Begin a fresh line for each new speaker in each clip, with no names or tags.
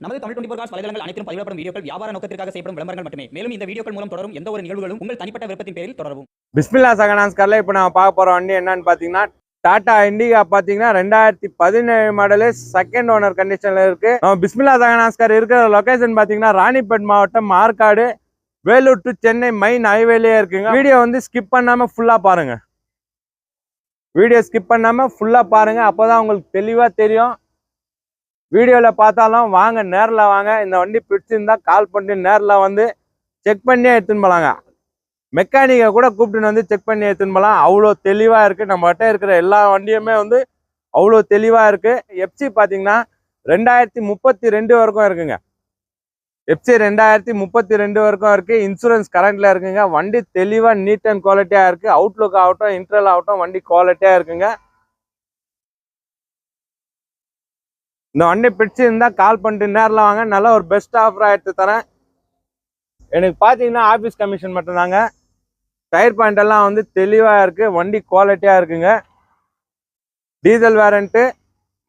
நமது Tamil twenty four cos வலைதளங்கள் அனைத்தும் பதிவிடப்படும் வீடியோக்கள் வியாபார நோக்கத்திற்காக செய்யப்படும் விளம்பரங்கள் மட்டுமே. மேலும் இந்த வீடியோக்கள் மூலம் தொடரும் எந்த ஒரு நிகழ்வுகளும் உங்கள் தனிப்பட்ட விருப்பத்தின் பேரில் தொடரும்
பிஸ்மில்லா சகனாஸ் சகனான்ஸ்கரில் இப்போ நான் பார்க்க போகிற வண்டி என்னன்னு பார்த்தீங்கன்னா டாடா இண்டிகா பார்த்தீங்கன்னா ரெண்டாயிரத்தி பதினேழு மாடலு செகண்ட் ஓனர் கண்டிஷனில் இருக்கு. நம்ம பிஸ்மில்லா சகனான்ஸ்கர் இருக்கிற லொக்கேஷன் பார்த்தீங்கன்னா ராணிப்பேட் மாவட்டம் மார்க்காடு வேலூர் டு சென்னை மெயின் ஹைவேலேயே இருக்குங்க. வீடியோ வந்து ஸ்கிப் பண்ணாமல் ஃபுல்லாக பாருங்கள் வீடியோ ஸ்கிப் பண்ணாமல் ஃபுல்லாக பாருங்க. அப்போதான் உங்களுக்கு தெளிவாக தெரியும். வீடியோவில் பார்த்தாலும் வாங்க நேரில் வாங்க. இந்த வண்டி பிடிச்சிருந்தா கால் பண்ணி நேரில் வந்து செக் பண்ணியே எடுத்துன்னு போகலாங்க மெக்கானிக்கை கூட கூப்பிட்டுன்னு வந்து செக் பண்ணி எடுத்துன்னு போகலாம் அவ்வளோ தெளிவாக இருக்குது நம்மகிட்ட இருக்கிற எல்லா வண்டியுமே வந்து அவ்வளோ தெளிவாக இருக்குது எஃப்சி பார்த்தீங்கன்னா ரெண்டாயிரத்தி முப்பத்தி ரெண்டு வரைக்கும் இருக்குங்க. எஃப்சி ரெண்டாயிரத்தி முப்பத்தி ரெண்டு வரைக்கும் இருக்குது இன்சூரன்ஸ் கரண்ட்டில் இருக்குங்க. வண்டி தெளிவாக நீட் அண்ட் குவாலிட்டியாக இருக்குது அவுட்லுக் ஆகட்டும் இன்ட்ரல் ஆகட்டும் வண்டி குவாலிட்டியாக இருக்குங்க. இந்த வண்டி பிடிச்சிருந்தா கால் பண்ணிட்டு நேரில் வாங்க. நல்லா ஒரு பெஸ்ட் ஆஃபராக எடுத்து தரேன். எனக்கு பார்த்தீங்கன்னா ஆஃபீஸ் கமிஷன் மட்டும்தாங்க. டயர் பாயிண்ட் எல்லாம் வந்து தெளிவாக இருக்குது வண்டி குவாலிட்டியாக இருக்குங்க. டீசல் வேரண்ட்டு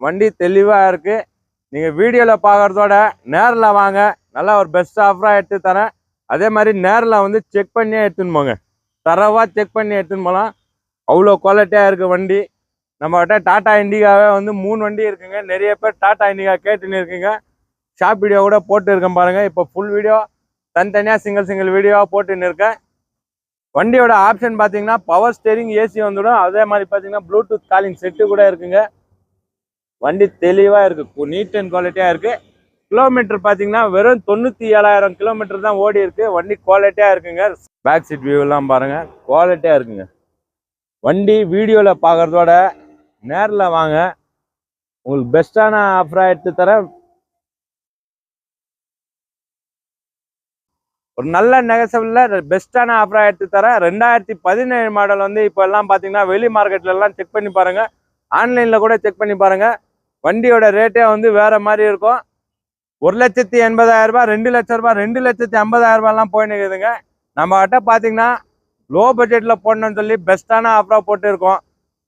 வண்டி தெளிவாக இருக்குது நீங்கள் வீடியோவில் பார்க்குறதோட நேரில் வாங்க. நல்லா ஒரு பெஸ்ட் ஆஃபராக எடுத்து தரேன். அதே மாதிரி நேரில் வந்து செக் பண்ணியே எடுத்துன்னு போங்க. தரவாக செக் பண்ணி எடுத்துன்னு போகலாம் அவ்வளோ குவாலிட்டியாக இருக்குது வண்டி. நம்மகிட்ட டாடா இண்டிகாவே வந்து மூணு வண்டி இருக்குங்க. நிறைய பேர் டாடா இண்டிகா கேட்டுன்னு இருக்குங்க. ஷாப் வீடியோ கூட போட்டு இருக்கேன் பாருங்கள் இப்போ ஃபுல் வீடியோ தனித்தனியாக சிங்கிள் சிங்கிள் வீடியோவாக போட்டுன்னு இருக்கேன். வண்டியோட ஆப்ஷன் பார்த்தீங்கன்னா பவர் ஸ்டேரிங் ஏசி வந்துடும். அதே மாதிரி பார்த்தீங்கன்னா ப்ளூடூத் காலிங் செட்டு கூட இருக்குங்க. வண்டி தெளிவாக இருக்குது நீட் அண்ட் குவாலிட்டியாக இருக்குது கிலோமீட்டர் பார்த்தீங்கன்னா வெறும் தொண்ணூற்றி ஏழாயிரம் கிலோமீட்டர் தான் ஓடி இருக்குது வண்டி குவாலிட்டியாக இருக்குங்க. பேக் சீட் வியூலாம் பாருங்கள் குவாலிட்டியாக இருக்குங்க. வண்டி வீடியோவில் பார்க்குறதோட நேரில் வாங்க. உங்களுக்கு பெஸ்ட்டான ஆஃபராக எடுத்து தரேன். ஒரு நல்ல நெகசபிளில் பெஸ்ட்டான ஆஃபராக எடுத்து தரேன். ரெண்டாயிரத்தி பதினேழு மாடல் வந்து இப்போ எல்லாம் பார்த்தீங்கன்னா வெளி மார்க்கெட்ல எல்லாம் செக் பண்ணி பாருங்கள் ஆன்லைனில் கூட செக் பண்ணி பாருங்கள் வண்டியோட ரேட்டே வந்து வேறு மாதிரி இருக்கும். ஒரு லட்சத்தி எண்பதாயிரம் ரெண்டு லட்ச ரூபா ரெண்டு லட்சத்தி ஐம்பதாயிரரூபாலாம் போயின்னு இருக்குதுங்க. நம்மகிட்ட பார்த்தீங்கன்னா லோ பட்ஜெட்டில் போடணும்னு சொல்லி பெஸ்ட்டான ஆஃபராக போட்டுருக்கோம்.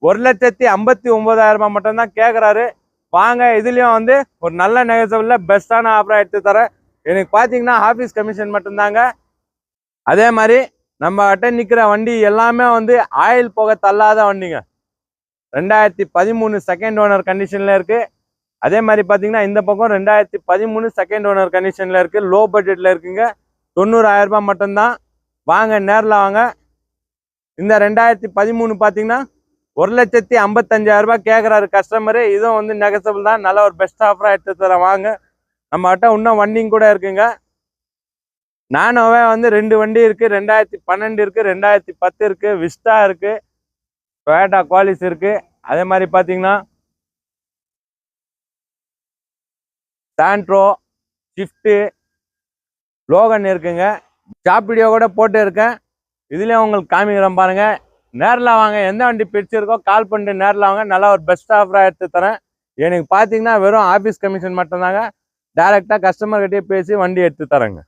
ஒரு லட்சத்தி ஐம்பத்தி ஒன்பதாயிரம் ரூபாய் மட்டும்தான் கேட்குறாரு வாங்க இதுலேயும் வந்து ஒரு நல்ல நெகசபிளில் பெஸ்ட்டான ஆஃபராக எடுத்து தரேன் எனக்கு பார்த்தீங்கன்னா ஆஃபீஸ் கமிஷன் மட்டும்தாங்க. அதே மாதிரி நம்ம கிட்ட நிற்கிற வண்டி எல்லாமே வந்து ஆயில் போக தள்ளாத வண்டிங்க. ரெண்டாயிரத்தி பதிமூணு செகண்ட் ஓனர் கண்டிஷனில் இருக்குது அதே மாதிரி பார்த்தீங்கன்னா இந்த பக்கம் ரெண்டாயிரத்தி பதிமூணு செகண்ட் ஓனர் கண்டிஷனில் இருக்குது லோ பட்ஜெட்டில் இருக்குங்க. தொண்ணூறாயிரம் ரூபாய் மட்டும்தான். வாங்க நேரில் வாங்க. இந்த ரெண்டாயிரத்தி பதிமூணு பார்த்தீங்கன்னா ஒரு லட்சத்தி ஐம்பத்தஞ்சாயிரம் ரூபாய் கேட்குறாரு கஸ்டமரு இதுவும் வந்து நெகசபிள் தான். நல்ல ஒரு பெஸ்ட் ஆஃபராக எடுத்து தரேன் வாங்க. நம்ம கிட்ட இன்னும் வண்டிங்க கூட இருக்குங்க. நானோவே வந்து ரெண்டு வண்டி இருக்கு ரெண்டாயிரத்தி பன்னெண்டு இருக்கு ரெண்டாயிரத்தி பத்து இருக்கு விஸ்டா இருக்கு டொயேட்டா குவாலிஸ் இருக்கு. அதே மாதிரி பார்த்தீங்கன்னா சாண்ட்ரோ ஷிஃப்ட்டு லோகன் இருக்குங்க. ஷாப் வீடியோ கூட போட்டு இருக்கேன். இதுலேயும் உங்களுக்கு காமிக்கிறேன் பாருங்கள் நேரில் வாங்க. எந்த வண்டி பிடிச்சிருக்கோ கால் பண்ணிட்டு நேரில் வாங்க. நல்லா ஒரு பெஸ்ட் ஆஃபராக எடுத்து தரேன். எனக்கு பார்த்தீங்கன்னா வெறும் ஆஃபீஸ் கமிஷன் மட்டும்தாங்க. டேரெக்டாக கஸ்டமர்கிட்டயே பேசி வண்டி எடுத்து தரேங்க.